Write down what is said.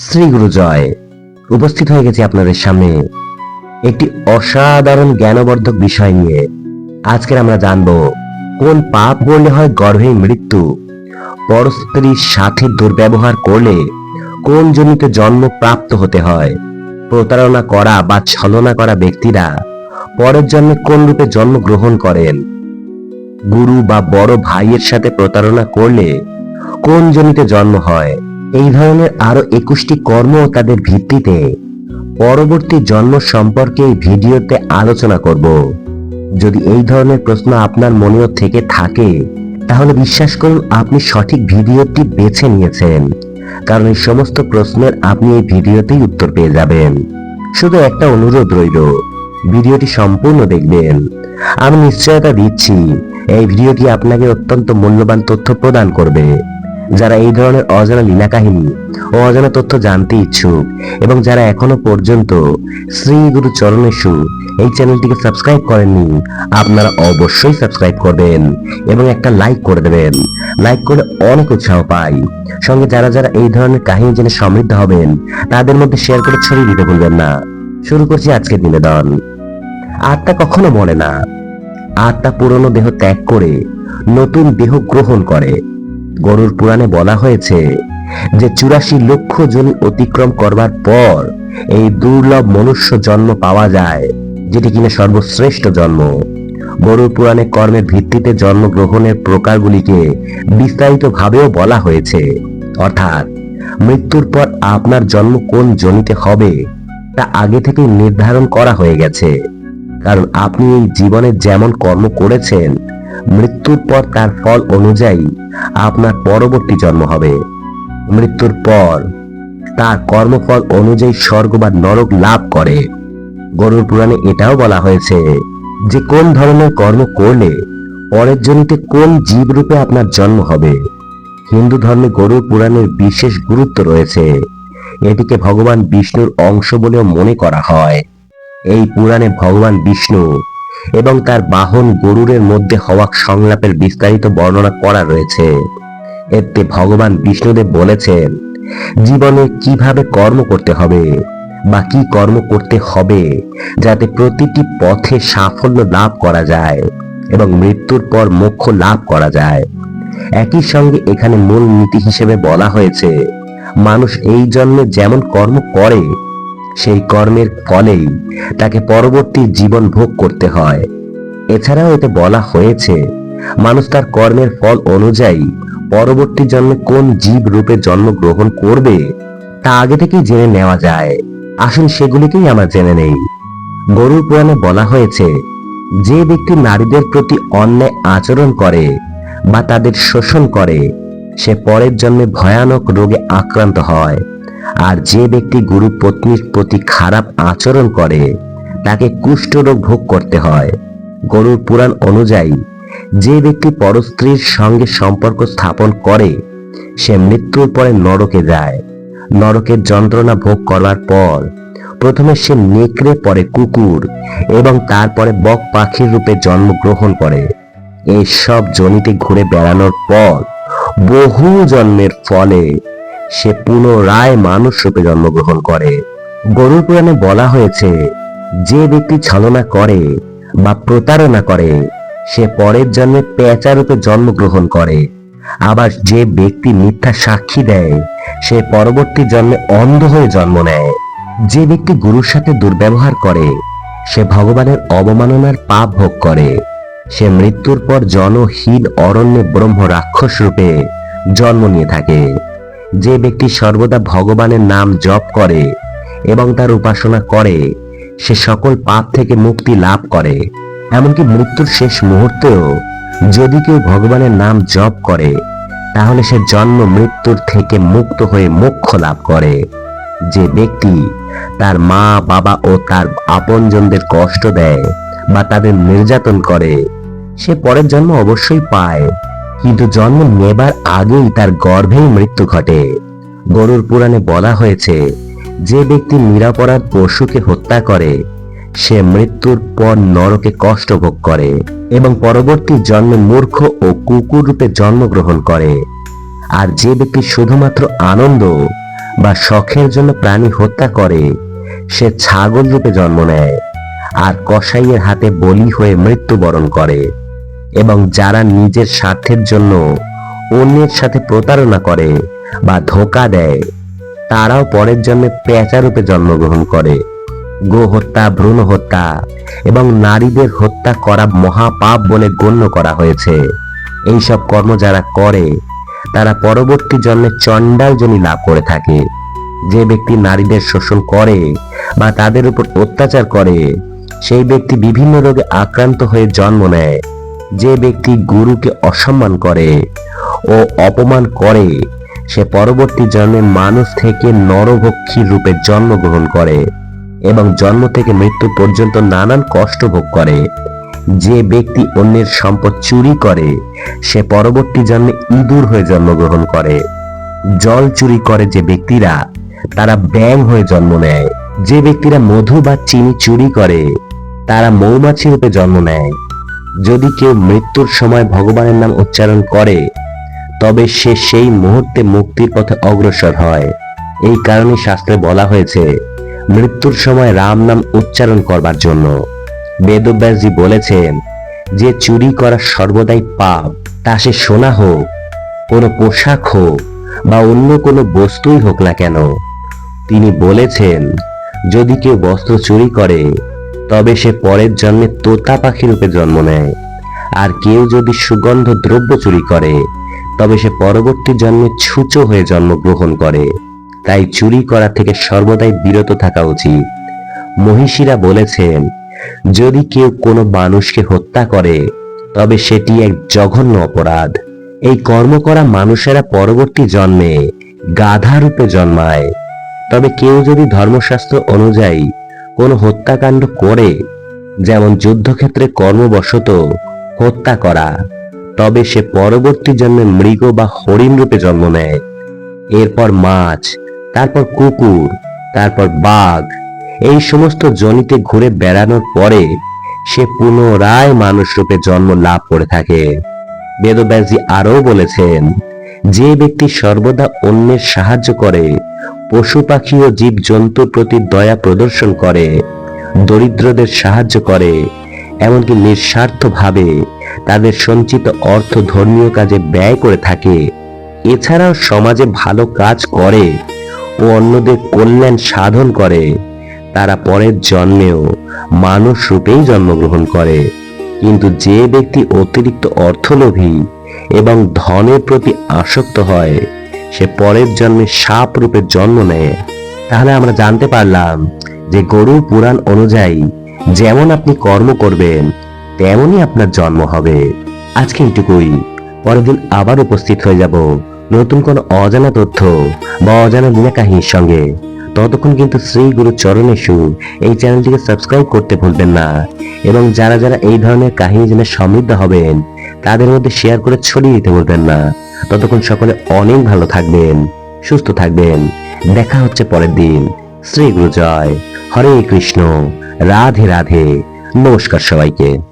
শ্রী গুরু জয়। উপস্থিত হয়ে গেছি আপনাদের সামনে। একটি অসাধারণ জ্ঞানবর্ধক বিষয় নিয়ে। আজকের আমরা জানব, কোন পাপ করলে হয় গর্ভে মৃত্যু? পরস্ত্রীর সাথে দুর্ব্যবহার করলে কোন জনিতে জন্ম প্রাপ্ত হতে হয়? প্রতারণা করা বা ছলনা করা ব্যক্তিরা পরের জন্মে কোন রূপে জন্মগ্রহণ করেন? গুরু বা বড় ভাইয়ের সাথে প্রতারণা করলে কোন জনিতে জন্ম হয়? এই ধরনের আরও একুশটি কর্ম ও তাদের ভিত্তিতে পরবর্তী জন্ম সম্পর্কে এই ভিডিওতে আলোচনা করব। যদি এই ধরনের প্রশ্ন আপনার মনেও থেকে থাকে, তাহলে বিশ্বাস করুন আপনি সঠিক ভিডিওটি বেছে নিয়েছেন। কারণ এই সমস্ত প্রশ্নের আপনি এই ভিডিওতেই উত্তর পেয়ে যাবেন। শুধু একটা অনুরোধ রইল, ভিডিওটি সম্পূর্ণ দেখবেন। আমি নিশ্চয়তা দিচ্ছি, এই ভিডিওটি আপনাকে অত্যন্ত মূল্যবান তথ্য প্রদান করবে। যারা এই ধরনের অজানা লীলা কাহিনী ও অজানা তথ্য জানতে ইচ্ছুক এবং যারা এখনও পর্যন্ত শ্রী গুরু চরণেশু এই চ্যানেলটিকে সাবস্ক্রাইব করেননি, আপনারা অবশ্যই সাবস্ক্রাইব করবেন এবং একটা লাইক করে দেবেন। লাইক করলে অনেক উৎসাহ পাই। সঙ্গে যারা যারা এই ধরনের কাহিনী জেনে সমৃদ্ধ হবেন, তাদের মধ্যে শেয়ার করে ছড়িয়ে দিতে ভুলবেন না। শুরু করছি আজকের নিবেদন। আত্মা কখনো মরে না। আত্মা পুরনো দেহ ত্যাগ করে নতুন দেহ গ্রহণ করে। গরুর পুরাণে বলা হয়েছে যে চুরাশি লক্ষ জনি অতিক্রম করবার পর এই দুর্লভ মনুষ্য জন্ম পাওয়া যায়, যেটি কিনা সর্বশ্রেষ্ঠ জন্ম। গরুর পুরাণে কর্মের ভিত্তিতে জন্মগ্রহণের প্রকারগুলিকে বিস্তারিত ভাবেও বলা হয়েছে। অর্থাৎ, মৃত্যুর পর আপনার জন্ম কোন জনিতে হবে, তা আগে থেকে নির্ধারণ করা হয়ে গেছে। কারণ আপনি এই জীবনে যেমন কর্ম করেছেন মৃত্যুর পর তার ফল অনুযায়ী আপনার পরবর্তী জন্ম হবে। মৃত্যুর পর তার কর্মফল অনুযায়ী স্বর্গ বা নরক লাভ করে। গরুর পুরাণে এটাও বলা হয়েছে যে কোন ধরনের কর্ম করলে পরের জনিতে কোন জীব রূপে আপনার জন্ম হবে। হিন্দু ধর্মে গরুর পুরাণের বিশেষ গুরুত্ব রয়েছে। এটিকে ভগবান বিষ্ণুর অংশ বলেও মনে করা হয়। এই পুরাণে ভগবান বিষ্ণু এবং তার বাহন গরুরের মধ্যে হওয়া সংলাপের বিস্তারিত বর্ণনা করা রয়েছে। এতে ভগবান বিষ্ণুদেব বলেছেন, জীবনে কীভাবে কর্ম করতে হবে বা কি কর্ম করতে হবে যাতে প্রতিটি পথে সাফল্য লাভ করা যায় এবং মৃত্যুর পর মোক্ষ লাভ করা যায়। একই সঙ্গে এখানে মূল নীতি হিসেবে বলা হয়েছে, মানুষ এই জন্মে যেমন কর্ম করে সেই কর্মের ফলেই তাকে পরবর্তী জীবন ভোগ করতে হয়। এছাড়াও এতে বলা হয়েছে, মানুষ তার কর্মের ফল অনুযায়ী পরবর্তী জন্মে কোন জীব রূপে জন্মগ্রহণ করবে, তা আগে থেকেই জেনে নেওয়া যায়। আসুন সেগুলিকেই আমরা জেনে নেই। গরুর পুরাণে বলা হয়েছে, যে ব্যক্তি নারীদের প্রতি অন্যায় আচরণ করে বা তাদের শোষণ করে, সে পরের জন্মে ভয়ানক রোগে আক্রান্ত হয়। আর যে ব্যক্তি গুরু পত্নীর প্রতি খারাপ আচরণ করে, তাকে কুষ্ঠরোগ ভোগ করতে হয়। গরুর পুরাণ অনুযায়ী, যে ব্যক্তি পরস্ত্রীর সঙ্গে সম্পর্ক স্থাপন করে, সে মৃত্যুর পরে নরকে যায়। নরকের যন্ত্রণা ভোগ করার পর, প্রথমে সে নেকড়ে পরে কুকুর এবং তারপরে বক পাখির রূপে জন্মগ্রহণ করে। এই সব জনিতে ঘুরে বেড়ানোর পর, বহু জন্মের ফলে সে পুনরায় মানুষ রূপে জন্মগ্রহণ করে। গরুর পুরাণে বলা হয়েছে, যে ব্যক্তি ছলনা করে বা প্রতারণা করে, সে পরের জন্মে পেঁচা রূপে জন্মগ্রহণ করে। আবার যে ব্যক্তি মিথ্যা সাক্ষী দেয়, সে পরবর্তী জন্মে অন্ধ হয়ে জন্ম নেয়। যে ব্যক্তি গুরুর সাথে দুর্ব্যবহার করে, সে ভগবানের অবমাননার পাপ ভোগ করে। সে মৃত্যুর পর জনহীন অরণ্যে ব্রহ্ম রাক্ষস রূপে জন্ম নিয়ে থাকে। যে ব্যক্তি সর্বদা ভগবানের নাম জপ করে এবং তার উপাসনা করে, সে সকল পাপ থেকে মুক্তি লাভ করে। এমনকি মৃত্যুর শেষ মুহূর্তেও যদি কেউ ভগবানের নাম জপ করে, তাহলে সে জন্ম মৃত্যুর থেকে মুক্ত হয়ে মোক্ষ লাভ করে। যে ব্যক্তি তার মা, বাবা ও তার আপনজনদের কষ্ট দেয় বা তাদের নির্যাতন করে, সে পরের জন্ম অবশ্যই পায়। কিন্তু জন্ম নেবার আগেই তার গর্ভেই মৃত্যু ঘটে। গরুর পুরাণে বলা হয়েছে, যে ব্যক্তি নিরাপরাধ পশুকে হত্যা করে, সে মৃত্যুর পর নরকে কষ্ট ভোগ করে এবং পরবর্তী জন্মে মূর্খ ও কুকুর রূপে জন্মগ্রহণ করে। আর যে ব্যক্তি শুধুমাত্র আনন্দ বা শখের জন্য প্রাণী হত্যা করে, সে ছাগল রূপে জন্ম নেয় আর কসাইয়ের হাতে বলি হয়ে মৃত্যুবরণ করে। এবং যারা নিজের স্বার্থের জন্য অন্যের সাথে প্রতারণা করে বা ধোকা দেয়, তারাও পরের জন্মে পেঁচা রূপে জন্মগ্রহণ করে। গো হত্যা ভ্রূণ হত্যা এবং নারীদের হত্যা করা মহাপাপ বলে গণ্য করা হয়েছে। এইসব কর্ম যারা করে, তারা পরবর্তী জন্মে চণ্ডাল জনি লাভ করে থাকে। যে ব্যক্তি নারীদের শোষণ করে বা তাদের উপর অত্যাচার করে, সেই ব্যক্তি বিভিন্ন রোগে আক্রান্ত হয়ে জন্ম নেয়। যে ব্যক্তি গুরুকে অসম্মান করে ও অপমান করে, সে পরবর্তী জন্মে মানুষ থেকে নরভক্ষীর রূপে জন্মগ্রহণ করে এবং জন্ম থেকে মৃত্যু পর্যন্ত নানান কষ্ট ভোগ করে। যে ব্যক্তি অন্যের সম্পদ চুরি করে, সে পরবর্তী জন্মে ইঁদুর হয়ে জন্মগ্রহণ করে। জল চুরি করে যে ব্যক্তিরা, তারা ব্যাং হয়ে জন্ম নেয়। যে ব্যক্তিরা মধু বা চিনি চুরি করে, তারা মৌমাছি রূপে জন্ম নেয়। যদি কেউ মৃত্যুর সময় ভগবানের নাম উচ্চারণ করে, তবে সে সেই মুহূর্তে মুক্তির পথে অগ্রসর হয়। এই কারণে শাস্ত্রে বলা হয়েছে, মৃত্যুর সময় রাম নাম উচ্চারণ করবার জন্য। বেদব্যাসজি বলেছেন, যে চুরি করা সর্বদাই পাপ, তা সে সোনা হোক, কোনো পোশাক হোক, বা অন্য কোনো বস্তুই হোক না কেন। তিনি বলেছেন, যদি কেউ বস্ত্র চুরি করে তবে সে পরের জন্মে তোতা পাখি রূপে জন্ম নেয়। আর কেউ যদি সুগন্ধ দ্রব্য চুরি করে, তবে সে পরবর্তী জন্মে ছুচো হয়ে জন্মগ্রহণ করে। তাই চুরি করা থেকে সর্বদাই বিরত থাকা উচিত। মহিষীরা বলেছেন, যদি কেউ কোনো মানুষকে হত্যা করে, তবে সেটি এক জঘন্য অপরাধ। এই কর্ম করা মানুষেরা পরবর্তী জন্মে গাধা রূপে জন্মায়। তবে কেউ যদি ধর্মশাস্ত্র অনুযায়ী কোনো হত্যাকাণ্ড করে, যেমন যুদ্ধক্ষেত্রে কর্মবশত হত্যা করা, তবে সে পরবর্তী জন্মে মৃগ বা হরিণ রূপে জন্ম নেয়। এরপর মাছ, তারপর কুকুর, তারপর বাঘ, এই সমস্ত জনিতে ঘুরে বেড়ানোর পরে সে পুনরায় মানুষ রূপে জন্ম লাভ করে থাকে। বেদব্যাসজি আরও বলেছেন যে ব্যক্তি সর্বদা অন্যের সাহায্য করে, পশু পাখি ও জীব জন্তুর প্রতি দয়া প্রদর্শন করে, দরিদ্রদের সাহায্য করে, এমনকি নিঃস্বার্থভাবে তাদের সঞ্চিত অর্থ ধর্মীয় কাজে ব্যয় করে থাকে। এছাড়াও সমাজে ভালো কাজ করে ও অন্যদের কল্যাণ সাধন করে, তারা পরের জন্মেও মানুষ রূপেই জন্মগ্রহণ করে। কিন্তু যে ব্যক্তি অতিরিক্ত অর্থলোভী এবং ধনের প্রতি আসক্ত হয়। সে পরের জন্মে সাপ রূপে জন্ম নেয়। তাহলে আমরা জানতে পারলাম যে গরুর পুরাণ অনুযায়ী যেমন আপনি কর্ম করবেন, তেমনই আপনার জন্ম হবে। আজকে এইটুকুই। পরের দিন আবার উপস্থিত হয়ে যাব নতুন কোন অজানা তথ্য বা অজানা বিনা কাহিনীর সঙ্গে। ততক্ষণ কিন্তু শ্রী গুরু চরণে চরণেশু এই চ্যানেলটিকে সাবস্ক্রাইব করতে ভুলবেন না। এবং যারা যারা এই ধরনের কাহিনী জেনে সমৃদ্ধ হবেন, তাদের মধ্যে শেয়ার করে ছড়িয়ে দিতে ভুলবেন না। ততক্ষণ সকলে অনেক ভালো থাকবেন, সুস্থ থাকবেন। দেখা হচ্ছে পরের দিন। শ্রী গুরু জয়। হরে কৃষ্ণ। রাধে রাধে। নমস্কার সবাইকে।